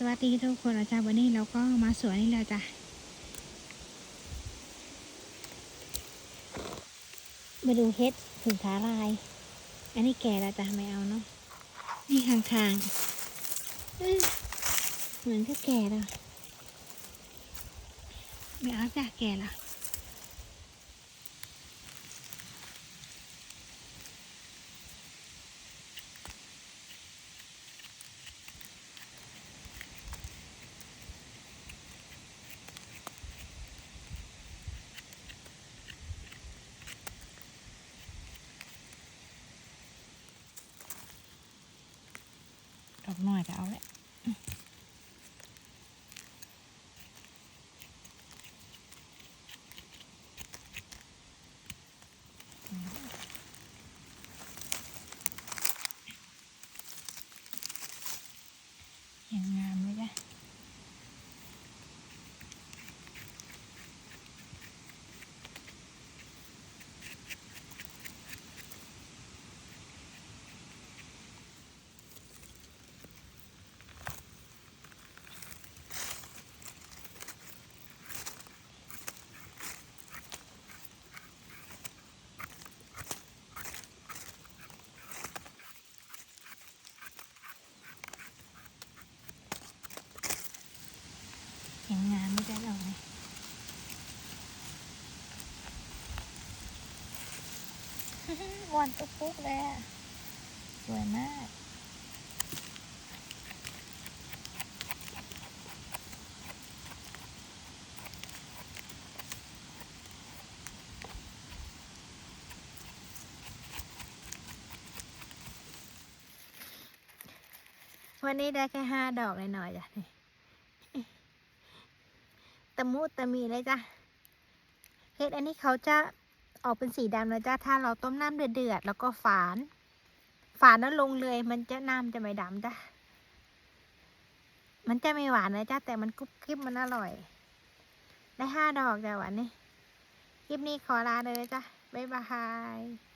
สวัสดีทุกคนอาจารย์วันนี้เราก็มาสวนนี่แล้วจ้ะมาดูเฮ็ดถึงขาลาย อันนี้แก่แล้วจ้ะไม่เอาเนาะนี่ข้างๆอื้อเหมือนก็แก่แล้วไม่เอาจ้ะแก่แล้ว ดอกน้อยก็เอาแหละยังไงามเลยจ้ะยังงามไม่ได้ดอกเลย วันตุ๊กปุ๊กเลยสวยมาก วันนี้ได้แค่ห้าดอกเลยหน่อยจ้ะนี่ตะมุตะมีเลยจ้ะเห็ดอันนี้เขาจะ ออกเป็นสีดำนะจ้าถ้าเราต้มน้ำเดือดๆแล้วก็ฝาน ฝานแล้วลงเลย มันจะน้ำจะไม่ดำจ้ามันจะไม่หวานนะจ้าแต่มันกรุบกริบมันอร่อย ได้ห้าดอกจ้ะวันนี้คลิปนี้ขอลาเลยจ้าบ๊ายบาย